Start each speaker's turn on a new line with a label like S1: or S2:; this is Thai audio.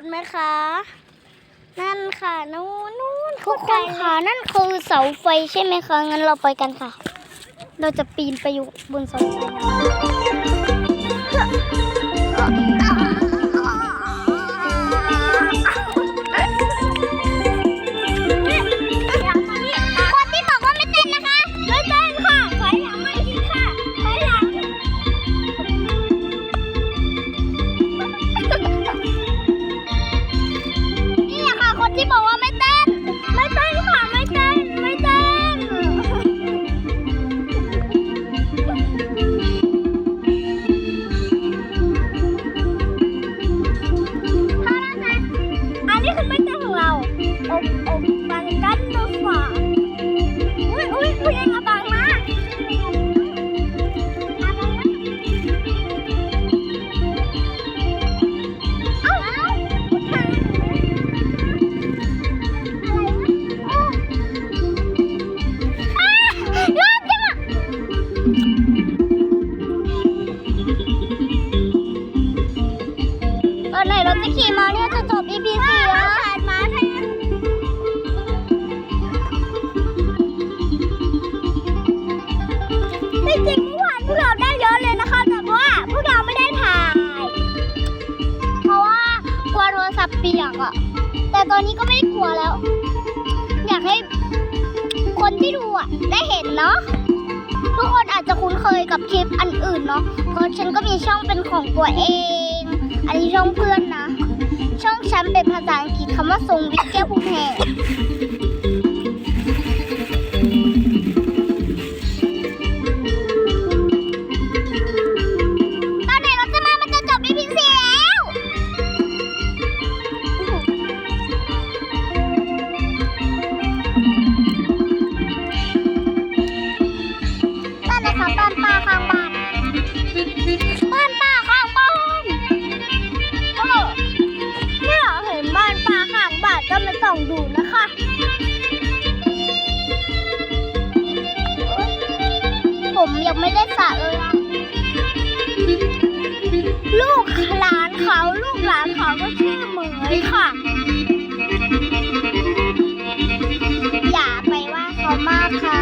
S1: ถไหมคะ นั่นค่ะนู้นนู้น
S2: ทุกคนค่ะนั่นคือเสาไฟใช่ไหมคะงั้นเราไปกันค่ะ เราจะปีนไปอยู่บนเสาไฟ น
S1: นี้คือไม่เต้นของเราอบอบบังกันดูฝาอุ้ยอุ้ยอุ้ยเอง เราจะขี่มาเนี่ยจะจบ EP สี่แล้วนะมาแทนที่จริงเมื่อวานพวกเราได้เยอะเลยนะคะ แต่ว่าพวกเราไม่ได้ถ่าย
S2: เพราะว่ากลัวโทรศัพท์เปียกอะแต่ตอนนี้ก็ไม่ได้กลัวแล้ว อยากให้คนที่ดูอะได้เห็นเนาะทุกคนอาจจะคุ้นเคยกับคลิปอันอื่นเนาะ เพราะฉันก็มีช่องเป็นของตัวเอง เป็นภาษาอังกฤษคำว่าทรงวิทย์แก้วภูมิแพ้ตอนไหนเร
S1: ยังไม่
S2: ได้สระเลย
S1: ลูกหลานเขาลูกหลานเขาก็ชื่อเหมยค่ะ
S2: อย่าไปว่าเขามากค่ะ